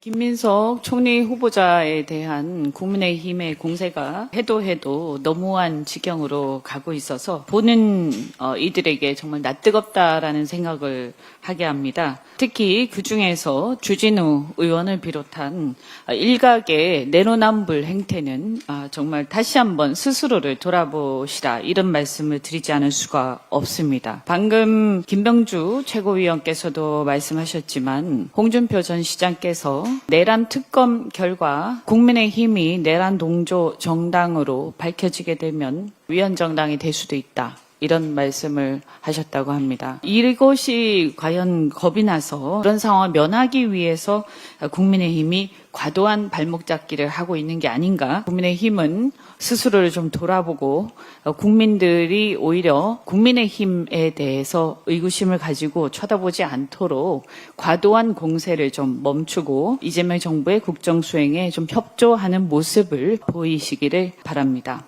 김민석 총리 후보자에 대한 국민의힘의 공세가 해도 해도 너무한 지경으로 가고 있어서 보는 어, 이들에게 정말 낯뜨겁다라는 생각을 하게 합니다. 특히 그 중에서 주진우 의원을 비롯한 어, 일각의 내로남불 행태는 아, 정말 다시 한번 스스로를 돌아보시라 이런 말씀을 드리지 않을 수가 없습니다. 방금 김병주 최고위원께서도 말씀하셨지만 홍준표 전 시장께서 내란 특검 결과 국민의힘이 내란 동조 정당으로 밝혀지게 되면 위헌 정당이 될 수도 있다. 이런 말씀을 하셨다고 합니다. 이것이 과연 겁이 나서 그런 상황을 면하기 위해서 국민의힘이 과도한 발목 잡기를 하고 있는 게 아닌가. 국민의힘은 스스로를 좀 돌아보고 국민들이 오히려 국민의힘에 대해서 의구심을 가지고 쳐다보지 않도록 과도한 공세를 좀 멈추고 이재명 정부의 국정 수행에 좀 협조하는 모습을 보이시기를 바랍니다.